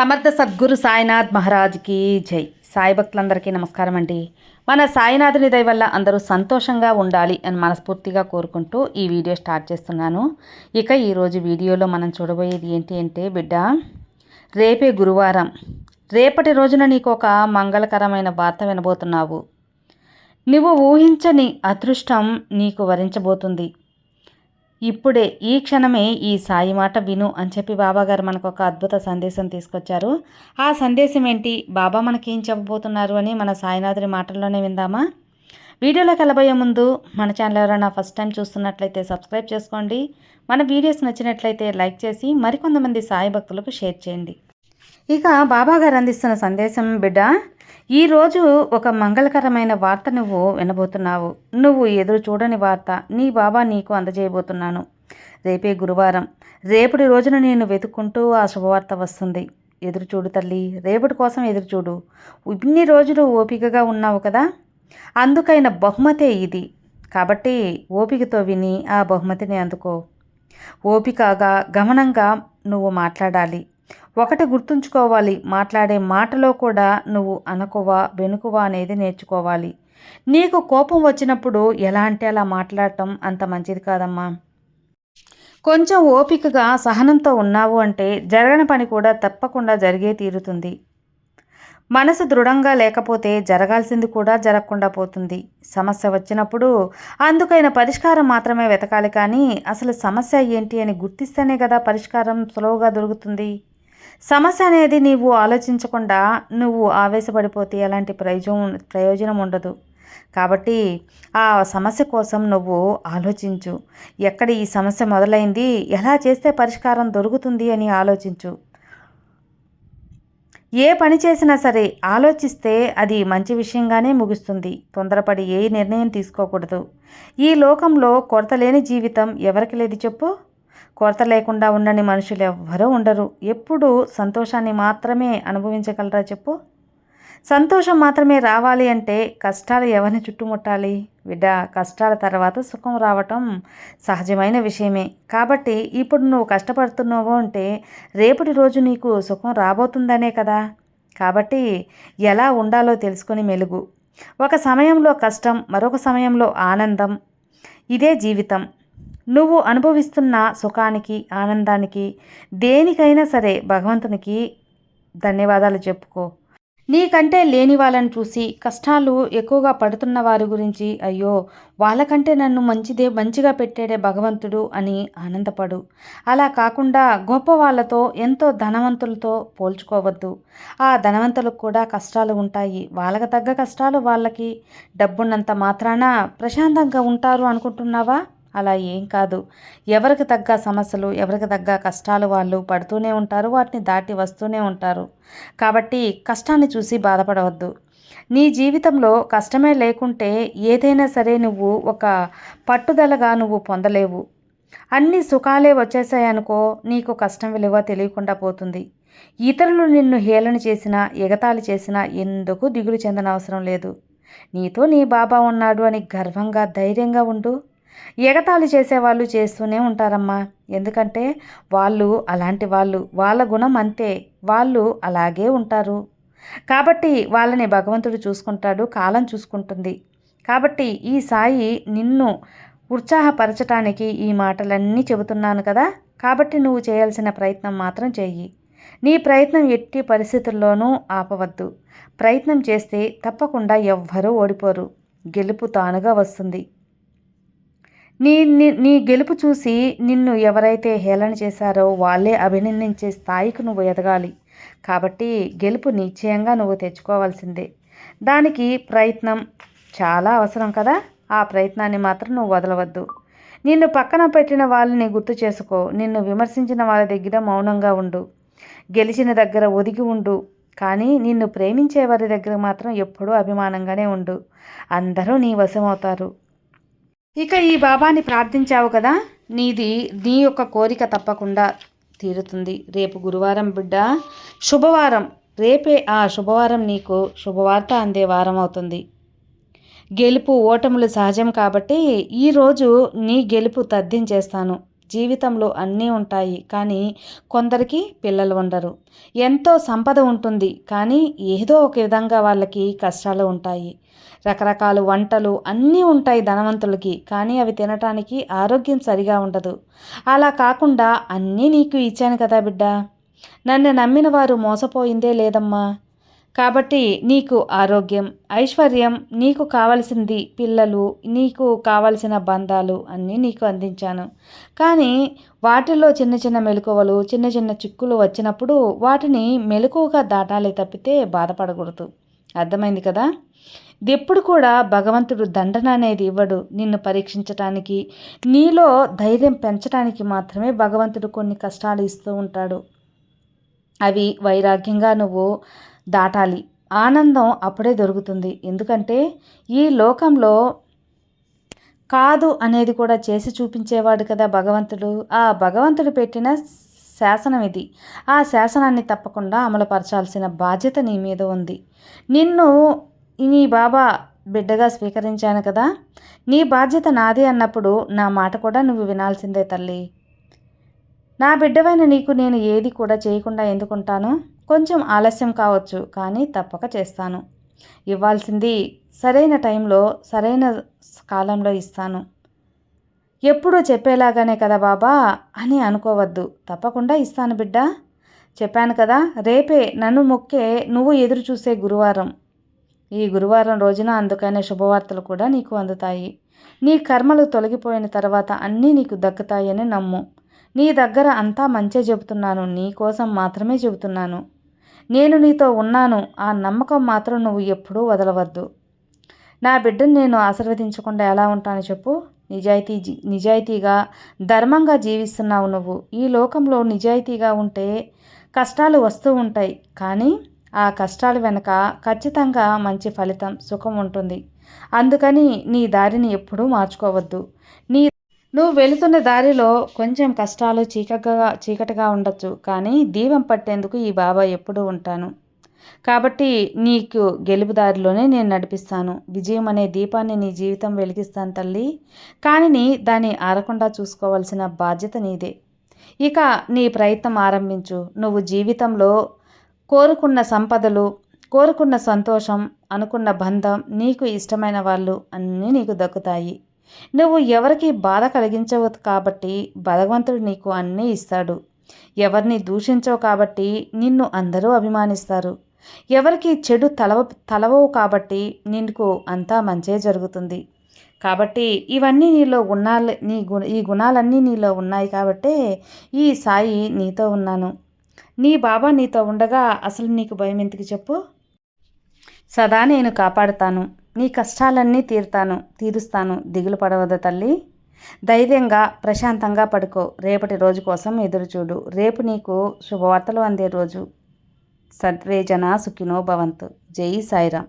సమర్థ సద్గురు సాయినాథ్ మహారాజ్కి జై. సాయి భక్తులందరికీ నమస్కారం అండి. మన సాయినాథుని దయ వల్ల అందరూ సంతోషంగా ఉండాలి అని మనస్ఫూర్తిగా కోరుకుంటూ ఈ వీడియో స్టార్ట్ చేస్తున్నాను. ఇక ఈరోజు వీడియోలో మనం చూడబోయేది ఏంటి అంటే బిడ్డ రేపే గురువారం. రేపటి రోజున నీకు ఒక మంగళకరమైన వార్త వినబోతున్నావు. నువ్వు ఊహించని అదృష్టం నీకు వరించబోతుంది. ఇప్పుడే ఈ క్షణమే ఈ సాయి మాట విను అని చెప్పి బాబాగారు మనకు ఒక అద్భుత సందేశం తీసుకొచ్చారు. ఆ సందేశం ఏంటి? బాబా మనకి ఏం చెప్పబోతున్నారు అని మన సాయినాథుని మాటల్లోనే విందామా? వీడియోలోకి వెళ్ళబోయే ముందు మన ఛానల్ ఎవరైనా ఫస్ట్ టైం చూస్తున్నట్లయితే సబ్స్క్రైబ్ చేసుకోండి. మన వీడియోస్ నచ్చినట్లయితే లైక్ చేసి మరికొంతమంది సాయి భక్తులకు షేర్ చేయండి. ఇక బాబాగారు అందిస్తున్న సందేశం బిడ్డ ఈరోజు ఒక మంగళకరమైన వార్త నువ్వు వినబోతున్నావు. నువ్వు ఎదురు చూడని వార్త నీ బాబా నీకు అందజేయబోతున్నాను. రేపే గురువారం. రేపటి రోజున నేను వెతుక్కుంటూ ఆ శుభవార్త వస్తుంది. ఎదురు చూడు తల్లి రేపటి కోసం ఎదురు చూడు. ఇన్ని రోజులు ఓపికగా ఉన్నావు కదా? అందుకైన బహుమతే ఇది. కాబట్టి ఓపికతో విని ఆ బహుమతిని అందుకో. ఓపికగా గమనంగా నువ్వు మాట్లాడాలి. ఒకటి గుర్తుంచుకోవాలి మాట్లాడే మాటలో కూడా నువ్వు అనకువా వెనుకువా అనేది నేర్చుకోవాలి. నీకు కోపం వచ్చినప్పుడు ఎలా అంటే అలా మాట్లాడటం అంత మంచిది కాదమ్మా. కొంచెం ఓపికగా సహనంతో ఉన్నావు అంటే జరగని పని కూడా తప్పకుండా జరిగే తీరుతుంది. మనసు దృఢంగా లేకపోతే జరగాల్సింది కూడా జరగకుండా పోతుంది. సమస్య వచ్చినప్పుడు అందుకైన పరిష్కారం మాత్రమే వెతకాలి కానీ అసలు సమస్య ఏంటి అని గుర్తిస్తేనే కదా పరిష్కారం సులువుగా దొరుకుతుంది. సమస్య అనేది నీవు ఆలోచించకుండా నువ్వు ఆవేశపడిపోతే ఎలాంటి ప్రయోజనం ప్రయోజనం ఉండదు. కాబట్టి ఆ సమస్య కోసం నువ్వు ఆలోచించు. ఎక్కడ ఈ సమస్య మొదలైంది ఎలా చేస్తే పరిష్కారం దొరుకుతుంది అని ఆలోచించు. ఏ పని చేసినా సరే ఆలోచిస్తే అది మంచి విషయంగానే ముగుస్తుంది. తొందరపడి ఏ నిర్ణయం తీసుకోకూడదు. ఈ లోకంలో కొరత లేని జీవితం ఎవరికి లేదు చెప్పు. కొరత లేకుండా ఉండని మనుషులు ఎవ్వరూ ఉండరు. ఎప్పుడు సంతోషాన్ని మాత్రమే అనుభవించగలరా చెప్పు? సంతోషం మాత్రమే రావాలి అంటే కష్టాలు ఎవరిని చుట్టుముట్టాలి? బిడ్డ కష్టాల తర్వాత సుఖం రావటం సహజమైన విషయమే. కాబట్టి ఇప్పుడు నువ్వు కష్టపడుతున్నావు అంటే రేపటి రోజు నీకు సుఖం రాబోతుందనే కదా? కాబట్టి ఎలా ఉండాలో తెలుసుకొని మెలుగు. ఒక సమయంలో కష్టం మరొక సమయంలో ఆనందం. ఇదే జీవితం. నువ్వు అనుభవిస్తున్న సుఖానికి ఆనందానికి దేనికైనా సరే భగవంతునికి ధన్యవాదాలు చెప్పుకో. నీకంటే లేని వాళ్ళని చూసి కష్టాలు ఎక్కువగా పడుతున్న వారి గురించి అయ్యో వాళ్ళకంటే నన్ను మంచిదే మంచిగా పెట్టాడే భగవంతుడు అని ఆనందపడు. అలా కాకుండా గొప్ప వాళ్ళతో ఎంతో ధనవంతులతో పోల్చుకోవద్దు. ఆ ధనవంతులకు కూడా కష్టాలు ఉంటాయి. వాళ్ళకి తగ్గ కష్టాలు వాళ్ళకి. డబ్బున్నంత మాత్రాన ప్రశాంతంగా ఉంటారు అనుకుంటున్నావా? అలా ఏం కాదు. ఎవరికి తగ్గ సమస్యలు ఎవరికి తగ్గ కష్టాలు వాళ్ళు పడుతూనే ఉంటారు వాటిని దాటి వస్తూనే ఉంటారు. కాబట్టి కష్టాన్ని చూసి బాధపడవద్దు. నీ జీవితంలో కష్టమే లేకుంటే ఏదైనా సరే నువ్వు ఒక పట్టుదలగా నువ్వు పొందలేవు. అన్ని సుఖాలే వచ్చేసాయనుకో నీకు కష్టం విలువ తెలియకుండా పోతుంది. ఇతరులు నిన్ను హేళన చేసినా ఎగతాళి చేసినా ఎందుకు దిగులు చెందనవసరం లేదు. నీతో నీ బాబా ఉన్నాడు అని గర్వంగా ధైర్యంగా ఉండు. ఎగతాళి చేసేవాళ్ళు చేస్తూనే ఉంటారమ్మా. ఎందుకంటే వాళ్ళు అలాంటి వాళ్ళు వాళ్ళ గుణం అంతే వాళ్ళు అలాగే ఉంటారు. కాబట్టి వాళ్ళని భగవంతుడు చూసుకుంటాడు కాలం చూసుకుంటుంది. కాబట్టి ఈ సాయి నిన్ను ఉత్సాహపరచటానికి ఈ మాటలన్నీ చెబుతున్నాను కదా. కాబట్టి నువ్వు చేయాల్సిన ప్రయత్నం మాత్రం చెయ్యి. నీ ప్రయత్నం ఎట్టి పరిస్థితుల్లోనూ ఆపవద్దు. ప్రయత్నం చేస్తే తప్పకుండా ఎవ్వరూ ఓడిపోరు. గెలుపు తానుగా వస్తుంది. నీ నీ గెలుపు చూసి నిన్ను ఎవరైతే హేళన చేశారో వాళ్ళే అభినందించే స్థాయికి నువ్వు ఎదగాలి. కాబట్టి గెలుపు నిశ్చయంగా నువ్వు తెచ్చుకోవాల్సిందే. దానికి ప్రయత్నం చాలా అవసరం కదా? ఆ ప్రయత్నాన్ని మాత్రం నువ్వు వదలవద్దు. నిన్ను పక్కన పెట్టిన వాళ్ళని గుర్తు చేసుకో. నిన్ను విమర్శించిన వాళ్ళ దగ్గర మౌనంగా ఉండు. గెలిచిన దగ్గర ఒదిగి ఉండు. కానీ నిన్ను ప్రేమించే వారి దగ్గర మాత్రం ఎప్పుడూ అభిమానంగానే ఉండు. అందరూ నీ వశమవుతారు. ఇక ఈ బాబాని ప్రార్థించావు కదా? నీది నీ యొక్క కోరిక తప్పకుండా తీరుతుంది. రేపు గురువారం బిడ్డ శుభవారం. రేపే ఆ శుభవారం నీకు శుభవార్త అందే వారం అవుతుంది. గెలుపు ఓటములు సహజం కాబట్టి ఈరోజు నీ గెలుపు తద్దించేస్తాను. జీవితంలో అన్నీ ఉంటాయి కానీ కొందరికి పిల్లలు ఉండరు. ఎంతో సంపద ఉంటుంది కానీ ఏదో ఒక విధంగా వాళ్ళకి కష్టాలు ఉంటాయి. రకరకాల వంటలు అన్నీ ఉంటాయి ధనవంతులకి కానీ అవి తినటానికి ఆరోగ్యం సరిగా ఉండదు. అలా కాకుండా అన్నీ నీకు ఇచ్చాను కదా బిడ్డ. నన్ను నమ్మిన వారు మోసపోయిందే లేదమ్మా. కాబట్టి నీకు ఆరోగ్యం ఐశ్వర్యం నీకు కావలసింది పిల్లలు నీకు కావలసిన బంధాలు అన్నీ నీకు అందించాను. కానీ వాటిల్లో చిన్న చిన్న మెలకువలు చిన్న చిన్న చిక్కులు వచ్చినప్పుడు వాటిని మెలకువగా దాటాలి తప్పితే బాధపడకూడదు. అర్థమైంది కదా? ఎప్పుడు కూడా భగవంతుడు దండన అనేది ఇవ్వడు నిన్ను పరీక్షించటానికి. నీలో ధైర్యం పెంచడానికి మాత్రమే భగవంతుడు కొన్ని కష్టాలు ఇస్తూ ఉంటాడు. అవి వైరాగ్యంగా నువ్వు దాటాలి. ఆనందం అప్పుడే దొరుకుతుంది. ఎందుకంటే ఈ లోకంలో కాదు అనేది కూడా చేసి చూపించేవాడు కదా భగవంతుడు. ఆ భగవంతుడు పెట్టిన శాసనం ఇది. ఆ శాసనాన్ని తప్పకుండా అమలుపరచాల్సిన బాధ్యత నీ మీద ఉంది. నిన్ను నీ బాబా బిడ్డగా స్వీకరించాను కదా. నీ బాధ్యత నాది అన్నప్పుడు నా మాట కూడా నువ్వు వినాల్సిందే తల్లి. నా బిడ్డవైన నీకు నేను ఏది కూడా చేయకుండా ఎందుకుంటాను? కొంచెం ఆలస్యం కావచ్చు కానీ తప్పక చేస్తాను. ఇవ్వాల్సింది సరైన టైంలో సరైన కాలంలో ఇస్తాను. ఎప్పుడూ చెప్పేలాగానే కదా బాబా? అని అనుకోవద్దు. తప్పకుండా ఇస్తాను బిడ్డ. చెప్పాను కదా రేపే నన్ను మొక్కే నువ్వు ఎదురు చూసే గురువారం. ఈ గురువారం రోజున అందుకనే శుభవార్తలు కూడా నీకు అందుతాయి. నీ కర్మలు తొలగిపోయిన తర్వాత అన్నీ నీకు దక్కుతాయని నమ్ము. నీ దగ్గర అంతా మంచే చెబుతున్నాను. నీ కోసం మాత్రమే చెబుతున్నాను. నేను నీతో ఉన్నాను. ఆ నమ్మకం మాత్రం నువ్వు ఎప్పుడూ వదలవద్దు. నా బిడ్డను నేను ఆశీర్వదించకుండా ఎలా ఉంటానో చెప్పు. నిజాయితీ నిజాయితీగా ధర్మంగా జీవిస్తున్నావు నువ్వు. ఈ లోకంలో నిజాయితీగా ఉంటే కష్టాలు వస్తూ ఉంటాయి. కానీ ఆ కష్టాల వెనక ఖచ్చితంగా మంచి ఫలితం సుఖం ఉంటుంది. అందుకని నీ దారిని ఎప్పుడూ మార్చుకోవద్దు. నీ నువ్వు వెళుతున్న దారిలో కొంచెం కష్టాలు చీకగా చీకటిగా ఉండొచ్చు కానీ దీపం పట్టేందుకు ఈ బాబా ఎప్పుడూ ఉంటాను. కాబట్టి నీకు గెలుపు దారిలోనే నేను నడిపిస్తాను. విజయం అనే దీపాన్ని నీ జీవితం వెలిగిస్తాను తల్లి. కానీ దాన్ని ఆరకుండా చూసుకోవాల్సిన బాధ్యత నీదే. ఇక నీ ప్రయత్నం ఆరంభించు. నువ్వు జీవితంలో కోరుకున్న సంపదలు కోరుకున్న సంతోషం అనుకున్న బంధం నీకు ఇష్టమైన వాళ్ళు అన్నీ నీకు దక్కుతాయి. నువ్వు ఎవరికి బాధ కలిగించవు కాబట్టి భగవంతుడు నీకు అన్నీ ఇస్తాడు. ఎవరిని దూషించవు కాబట్టి నిన్ను అందరూ అభిమానిస్తారు. ఎవరికి చెడు తలవ తలవవు కాబట్టి నీకు అంతా మంచే జరుగుతుంది. కాబట్టి ఇవన్నీ నీలో గుణాలు నీ గు ఈ గుణాలన్నీ నీలో ఉన్నాయి కాబట్టే ఈ సాయి నీతో ఉన్నాను. నీ బాబా నీతో ఉండగా అసలు నీకు భయం ఎందుకు చెప్పు? సదా నేను కాపాడుతాను. నీ కష్టాలన్నీ తీరుతాను తీరుస్తాను. దిగులు పడవద తల్లి. ధైర్యంగా ప్రశాంతంగా పడుకో. రేపటి రోజు కోసం ఎదురుచూడు. రేపు నీకు శుభవార్తలు అందే రోజు. సద్వేజన సుఖినో భవంతు. జై సాయిరామ్.